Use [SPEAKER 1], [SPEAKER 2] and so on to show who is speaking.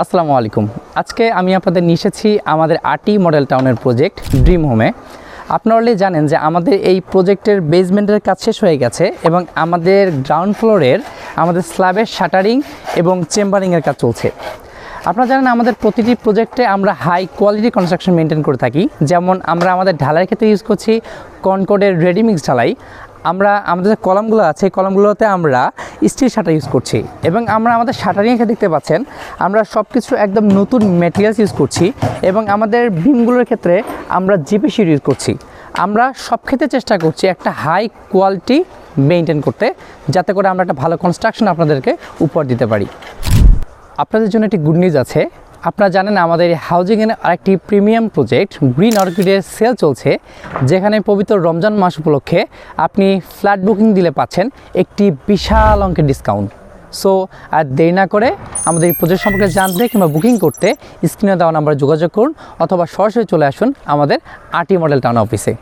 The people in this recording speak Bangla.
[SPEAKER 1] আসসালামু আলাইকুম। আজকে আমি আপনাদের নিয়ে এসেছি আমাদের আটি মডেল টাউনের প্রজেক্ট, ড্রিম হোমে। আপনারা জানেন যে আমাদের এই প্রজেক্টের বেসমেন্টের কাজ শেষ হয়ে গেছে এবং আমাদের গ্রাউন্ড ফ্লোরের আমাদের স্ল্যাবের শাটারিং এবং চেম্বারিংয়ের কাজ চলছে। আপনারা জানেন আমাদের প্রতিটি প্রজেক্টে আমরা হাই কোয়ালিটি কনস্ট্রাকশন মেনটেন করে থাকি। যেমন আমরা আমাদের ঢালাইয়ের ক্ষেত্রে ইউজ করছি কনকোডের রেডিমিক্স ঢালাই। আমরা, আমাদের যে কলামগুলো আছে কলামগুলোতে আমরা স্টিল শাটার ইউজ করছি। এবং আমরা আমাদের শাটারিং ক্ষেত্রে দেখতে পাচ্ছেন, আমরা সব কিছু একদম নতুন ম্যাটেরিয়ালস ইউজ করছি এবং আমাদের বিমগুলোর ক্ষেত্রে আমরা জিপি ইউজ করছি। আমরা সব ক্ষেত্রে চেষ্টা করছি একটা হাই কোয়ালিটি মেনটেন করতে, যাতে করে আমরা একটা ভালো কনস্ট্রাকশন আপনাদেরকে উপহার দিতে পারি। আপনাদের জন্য একটি গুড নিউজ আছে। আপনারা জানেন আমাদের হাউজিংয়ের আরেকটি প্রিমিয়াম প্রজেক্ট গ্রিন অর্কিডের সেল চলছে, যেখানে পবিত্র রমজান মাস উপলক্ষে আপনি ফ্ল্যাট বুকিং দিলে পাচ্ছেন একটি বিশাল অঙ্কের ডিসকাউন্ট সো আর দেরি না করে আমাদের এই প্রজেক্ট সম্পর্কে জানতে কিংবা বুকিং করতে স্ক্রিনে দেওয়া নাম্বারে যোগাযোগ করুন, অথবা সরাসরি চলে আসুন আমাদের আরটি মডেল টাউন অফিসে